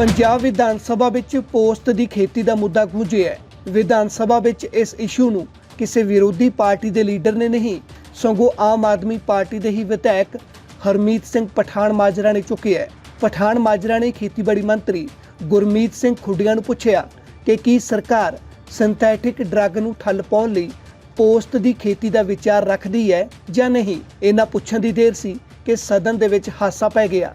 ਪੰਜਾਬ ਵਿਧਾਨ ਸਭਾ ਵਿੱਚ ਪੋਸਟ ਦੀ ਖੇਤੀ ਦਾ ਮੁੱਦਾ ਗੂੰਜਿਆ ਵਿਧਾਨ ਸਭਾ ਵਿੱਚ ਇਸ ਇਸ਼ੂ ਨੂੰ ਕਿਸੇ ਵਿਰੋਧੀ ਪਾਰਟੀ ਦੇ ਲੀਡਰ ਨੇ ਨਹੀਂ, ਸਗੋਂ ਆਮ ਆਦਮੀ ਪਾਰਟੀ ਦੇ ਹੀ ਵਿਧਾਇਕ ਹਰਮੀਤ ਸਿੰਘ ਪਠਾਨ ਮਾਜਰਾ ਨੇ ਚੁੱਕਿਆ ਪਠਾਨ ਮਾਜਰਾ ਨੇ ਖੇਤੀਬਾੜੀ ਮੰਤਰੀ ਗੁਰਮੀਤ ਸਿੰਘ ਖੁੱਡੀਆਂ ਨੂੰ ਪੁੱਛਿਆ ਕਿ ਕੀ ਸਰਕਾਰ ਸਿੰਥੈਟਿਕ ਡਰੱਗ ਨੂੰ ਠੱਲ ਪਾਉਣ ਲਈ ਪੋਸਟ ਦੀ ਖੇਤੀ ਦਾ ਵਿਚਾਰ ਰੱਖਦੀ ਹੈ ਜਾਂ ਨਹੀਂ? ਇਹਨਾਂ ਪੁੱਛਣ ਦੀ ਦੇਰ ਸੀ ਕਿ ਸਦਨ ਦੇ ਵਿੱਚ ਹਾਸਾ ਪੈ ਗਿਆ।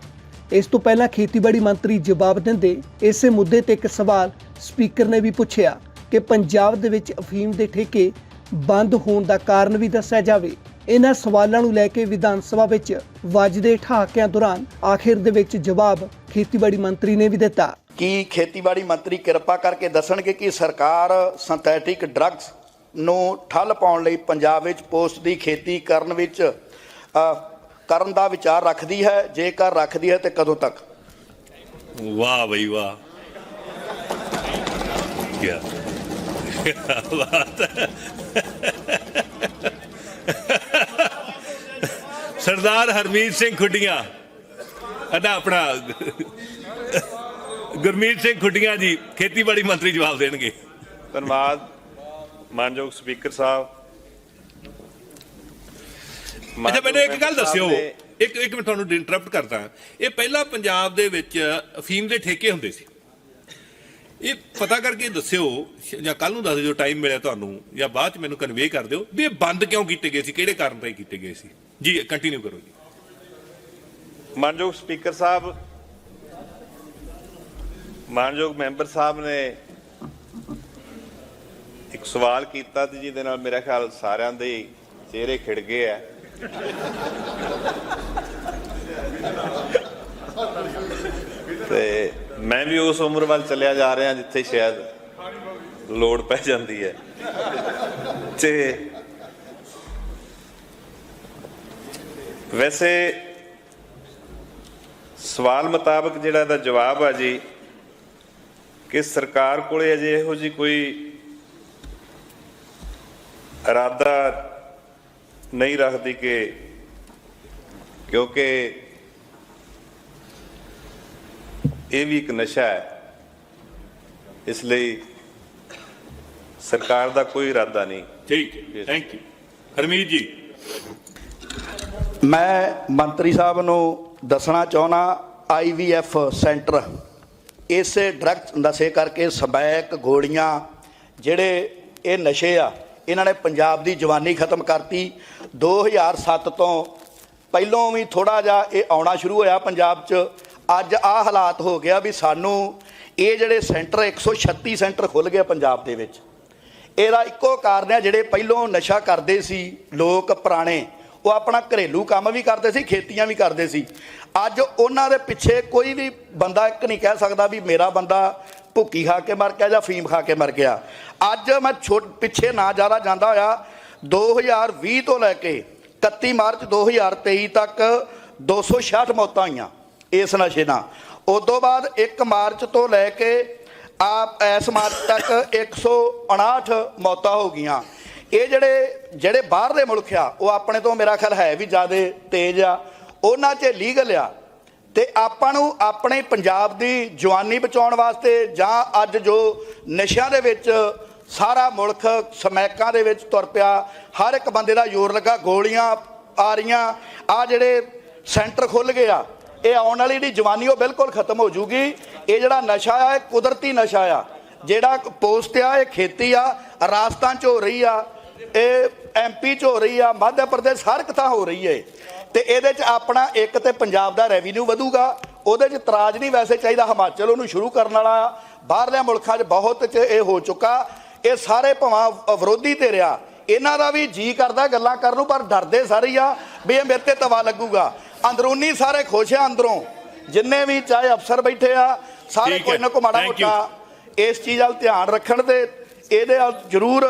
ਇਸ ਤੋਂ ਪਹਿਲਾਂ ਖੇਤੀਬਾੜੀ ਮੰਤਰੀ ਜਵਾਬ ਦਿੰਦੇ ਇਸੇ ਮੁੱਦੇ ਤੇ ਇੱਕ ਸਵਾਲ ਸਪੀਕਰ ਨੇ ਵੀ ਪੁੱਛਿਆ ਕਿ ਪੰਜਾਬ ਦੇ ਵਿੱਚ ਅਫੀਮ ਦੇ ਠੇਕੇ ਬੰਦ ਹੋਣ ਦਾ ਕਾਰਨ ਵੀ ਦੱਸਿਆ ਜਾਵੇ। ਇਹਨਾਂ ਸਵਾਲਾਂ ਨੂੰ ਲੈ ਕੇ ਵਿਧਾਨ ਸਭਾ ਵਿੱਚ ਵੱਜਦੇ ਠਹਾਕਿਆਂ ਦੌਰਾਨ ਆਖਿਰ ਦੇ ਵਿੱਚ ਜਵਾਬ ਖੇਤੀਬਾੜੀ ਮੰਤਰੀ ਨੇ ਵੀ ਦਿੱਤਾ। ਕੀ ਖੇਤੀਬਾੜੀ ਮੰਤਰੀ ਕਿਰਪਾ ਕਰਕੇ ਦੱਸਣਗੇ ਕਿ ਸਰਕਾਰ ਸਿੰਥੈਟਿਕ ਡਰੱਗਸ ਨੂੰ ਠੱਲ ਪਾਉਣ ਲਈ ਪੰਜਾਬ ਵਿੱਚ ਪੋਸਟ ਦੀ ਖੇਤੀ ਕਰਨ ਵਿੱਚ ਕਰਨ ਦਾ ਵਿਚਾਰ ਰੱਖਦੀ ਹੈ ਜੇਕਰ ਰੱਖਦੀ ਹੈ ਤੇ ਕਦੋਂ ਤੱਕ? ਵਾਹ ਬਈ ਵਾਹ। ਕੀ ਬਾਤ ਹੈ। ਸਰਦਾਰ ਹਰਮੀਤ ਸਿੰਘ ਖੁੱਡੀਆਂ। ਅਦਾ ਆਪਣਾ। ਗੁਰਮੀਤ ਸਿੰਘ ਖੁੱਡੀਆਂ ਜੀ ਖੇਤੀਬਾੜੀ ਮੰਤਰੀ ਜਵਾਬ ਦੇਣਗੇ। ਧੰਨਵਾਦ। ਮਾਨਯੋਗ ਸਪੀਕਰ ਸਾਹਿਬ ਅੱਛਾ ਮੈਨੂੰ ਇੱਕ ਗੱਲ ਦੱਸਿਓ। ਇੱਕ ਇੱਕ ਮੈਂ ਤੁਹਾਨੂੰ ਇੰਟਰਰਪਟ ਕਰਦਾ ਇਹ ਪਹਿਲਾਂ ਪੰਜਾਬ ਦੇ ਵਿੱਚ ਅਫੀਮ ਦੇ ਠੇਕੇ ਹੁੰਦੇ ਸੀ। ਇਹ ਪਤਾ ਕਰਕੇ ਦੱਸਿਓ ਜਾਂ ਕੱਲ ਨੂੰ ਦੱਸ ਦਿਓ ਟਾਈਮ ਮਿਲਿਆ ਤੁਹਾਨੂੰ ਜਾਂ ਬਾਅਦ ਚ ਮੈਨੂੰ ਕਨਵੇ ਕਰ ਦਿਓ ਵੀ ਇਹ ਬੰਦ ਕਿਉਂ ਕੀਤੇ ਗਏ ਸੀ? ਕਿਹੜੇ ਕਾਰਨ ਤੇ ਕੀਤੇ ਗਏ ਸੀ? ਜੀ ਕੰਟੀਨਿਊ ਕਰੋ ਜੀ। ਮਾਨਯੋਗ ਸਪੀਕਰ ਸਾਹਿਬ ਮਾਨਯੋਗ ਮੈਂਬਰ ਸਾਹਿਬ ਨੇ ਇੱਕ ਸਵਾਲ ਕੀਤਾ ਤੇ ਜਿਹਦੇ ਨਾਲ ਮੇਰਾ ਖਿਆਲ ਸਾਰਿਆਂ ਦੇ ਚਿਹਰੇ ਖਿੜ ਗਏ ਆ। ਤੇ ਮੈਂ ਵੀ ਉਸ ਉਮਰ ਵੱਲ ਚੱਲਿਆ ਜਾ ਰਿਹਾ ਜਿੱਥੇ ਸ਼ਾਇਦ ਲੋੜ ਪੈ ਜਾਂਦੀ ਹੈ। ਤੇ ਵੈਸੇ ਸਵਾਲ ਮੁਤਾਬਕ ਜਿਹੜਾ ਇਹਦਾ ਜਵਾਬ ਆ ਜੀ, ਕਿ ਸਰਕਾਰ ਕੋਲੇ ਅਜੇ ਇਹੋ ਜੀ ਕੋਈ ਇਰਾਦਾ ਨਹੀਂ ਰੱਖਦੀ ਕਿ ਕਿਉਂਕਿ ਇਹ ਵੀ ਇੱਕ ਨਸ਼ਾ ਹੈ। ਇਸ ਲਈ ਸਰਕਾਰ ਦਾ ਕੋਈ ਇਰਾਦਾ ਨਹੀਂ। ਠੀਕ ਹੈ। ਥੈਂਕ ਯੂ ਹਰਮੀਤ ਜੀ। ਮੈਂ ਮੰਤਰੀ ਸਾਹਿਬ ਨੂੰ ਦੱਸਣਾ ਚਾਹੁੰਦਾ ਆਈਵੀਐਫ ਸੈਂਟਰ ਇਸੇ ਡਰੱਗਸ ਨਸ਼ੇ ਕਰਕੇ ਸਬੈਕ ਗੋਲੀਆਂ ਜਿਹੜੇ ਇਹ ਨਸ਼ੇ ਆ ਇਹਨਾਂ ਨੇ ਪੰਜਾਬ ਦੀ ਜਵਾਨੀ ਖਤਮ ਕਰਤੀ। 2007 ਤੋਂ ਪਹਿਲੋਂ ਵੀ ਥੋੜਾ ਜਿਹਾ ਇਹ ਆਉਣਾ ਸ਼ੁਰੂ ਹੋਇਆ ਪੰਜਾਬ 'ਚ। ਅੱਜ ਆ ਹਾਲਾਤ ਹੋ ਗਿਆ ਵੀ ਸਾਨੂੰ ਇਹ ਜਿਹੜੇ ਸੈਂਟਰ 136 ਸੈਂਟਰ ਖੁੱਲ ਗਏ ਪੰਜਾਬ ਦੇ ਵਿੱਚ। ਇਹਦਾ ਇੱਕੋ ਕਾਰਨ ਹੈ, ਜਿਹੜੇ ਪਹਿਲੋਂ ਨਸ਼ਾ ਕਰਦੇ ਸੀ ਲੋਕ ਪੁਰਾਣੇ, ਉਹ ਆਪਣਾ ਘਰੇਲੂ ਕੰਮ ਵੀ ਕਰਦੇ ਸੀ, ਖੇਤੀਆਂ ਵੀ ਕਰਦੇ ਸੀ। ਅੱਜ ਉਹਨਾਂ ਦੇ ਪਿੱਛੇ ਕੋਈ ਵੀ ਬੰਦਾ ਇੱਕ ਨਹੀਂ ਕਹਿ ਸਕਦਾ ਵੀ ਮੇਰਾ ਬੰਦਾ ਭੁੱਕੀ ਖਾ ਕੇ ਮਰ ਗਿਆ ਜਾਂ ਫੀਮ ਖਾ ਕੇ ਮਰ ਗਿਆ? ਅੱਜ ਮੈਂ ਛੋਟ ਪਿੱਛੇ ਨਾ ਜ਼ਿਆਦਾ ਜਾਂਦਾ ਹੋਇਆ 2020 ਤੋਂ ਲੈ ਕੇ 31 ਮਾਰਚ 2023 ਤੱਕ 266 ਮੌਤਾਂ ਹੋਈਆਂ ਇਸ ਨਸ਼ੇ ਨਾਲ। ਉਦੋਂ ਬਾਅਦ 1 ਮਾਰਚ ਤੋਂ ਲੈ ਕੇ ਆਪ, ਇਸ ਮਾਰਚ ਤੱਕ 159 ਮੌਤਾਂ ਹੋ ਗਈਆਂ। ਇਹ ਜਿਹੜੇ ਜਿਹੜੇ ਬਾਹਰਲੇ ਮੁਲਕ ਆ, ਉਹ ਆਪਣੇ ਤੋਂ ਮੇਰਾ ਖਿਆਲ ਹੈ ਵੀ ਜ਼ਿਆਦਾ ਤੇਜ਼ ਆ। ਉਹਨਾਂ 'ਚ ਲੀਗਲ ਆ ਤੇ ਆਪਾਂ ਨੂੰ ਆਪਣੇ ਪੰਜਾਬ ਦੀ ਜਵਾਨੀ ਬਚਾਉਣ ਵਾਸਤੇ ਜਾਂ ਅੱਜ ਜੋ ਨਸ਼ਿਆਂ ਦੇ ਵਿੱਚ ਸਾਰਾ ਮੁਲਕ ਸਮੈਕਾਂ ਦੇ ਵਿੱਚ ਤੁਰ ਪਿਆ, ਹਰ ਇੱਕ ਬੰਦੇ ਦਾ ਜ਼ੋਰ ਲੱਗਾ, ਗੋਲੀਆਂ ਆ ਰਹੀਆਂ ਆ ਜਿਹੜੇ ਸੈਂਟਰ ਖੁੱਲ ਗਏ ਆ, ਇਹ ਆਉਣ ਵਾਲੀ ਜਿਹੜੀ ਜਵਾਨੀ ਉਹ ਬਿਲਕੁਲ ਖਤਮ ਹੋ ਜੂਗੀ। ਇਹ ਜਿਹੜਾ ਨਸ਼ਾ ਆ, ਇਹ ਕੁਦਰਤੀ ਨਸ਼ਾ ਆ, ਜਿਹੜਾ ਪੋਸਟ ਆ, ਇਹ ਖੇਤੀ ਆ, ਰਾਜਸਥਾਨ ਚ ਹੋ ਰਹੀ ਆ, ਇਹ ਐਮਪੀ ਚ ਹੋ ਰਹੀ ਆ, ਮੱਧ ਪ੍ਰਦੇਸ਼ ਹਰ ਕਿਤਾ ਹੋ ਰਹੀ ਏ। ਤੇ ਇਹਦੇ ਚ ਆਪਣਾ ਇੱਕ ਤੇ ਪੰਜਾਬ ਦਾ ਰੈਵਨਿਊ ਵਧੂਗਾ ਉਹਦੇ ਚ ਤਰਾਜ ਨਹੀਂ ਵੈਸੇ ਚਾਹੀਦਾ। ਹਿਮਾਚਲ ਉਹਨੂੰ ਸ਼ੁਰੂ ਕਰਨ ਵਾਲਾ ਬਾਹਰਲੇ ਮੁਲਕਾਂ 'ਚ ਬਹੁਤ ਚ ਇਹ ਹੋ ਚੁੱਕਾ। ਇਹ ਸਾਰੇ ਭਵਾਂ ਵਿਰੋਧੀ ਤੇ ਰਿਆ ਇਹਨਾਂ ਦਾ ਵੀ ਜੀ ਕਰਦਾ ਗੱਲਾਂ ਕਰਨ ਨੂੰ ਪਰ ਡਰਦੇ ਸਾਰੇ ਆ ਵੀ ਇਹ ਮੇਰੇ ਤੇ ਤਵਾ ਲੱਗੂਗਾ। ਅੰਦਰੂਨੀ ਸਾਰੇ ਖੁਸ਼ ਆ ਅੰਦਰੋਂ। ਜਿੰਨੇ ਵੀ ਚਾਹੇ ਅਫਸਰ ਬੈਠੇ ਆ ਸਾਰੇ। ਕੋਈ ਨਾ ਕੋਈ ਮਾੜਾ. ਮੋਟਾ ਇਸ ਚੀਜ਼ ਵੱਲ ਧਿਆਨ ਰੱਖਣ ਤੇ ਇਹਦੇ ਜ਼ਰੂਰ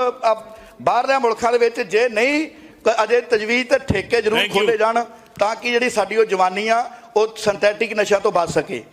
ਬਾਹਰਲੇ ਮੁਲਕਾਂ ਦੇ ਵਿੱਚ ਜੇ ਨਹੀਂ ਕ- ਅਜੇ ਤਜਵੀਜ਼ ਤੇ ਠੇਕੇ ਜ਼ਰੂਰ Thank you. ਖੋਲੇ ਜਾਣ ਤਾਂ ਕਿ ਜਿਹੜੀ ਸਾਡੀ ਉਹ ਜਵਾਨੀ ਆ ਉਹ ਸਿੰਥੈਟਿਕ ਨਸ਼ਿਆਂ ਤੋਂ ਬਚ ਸਕੇ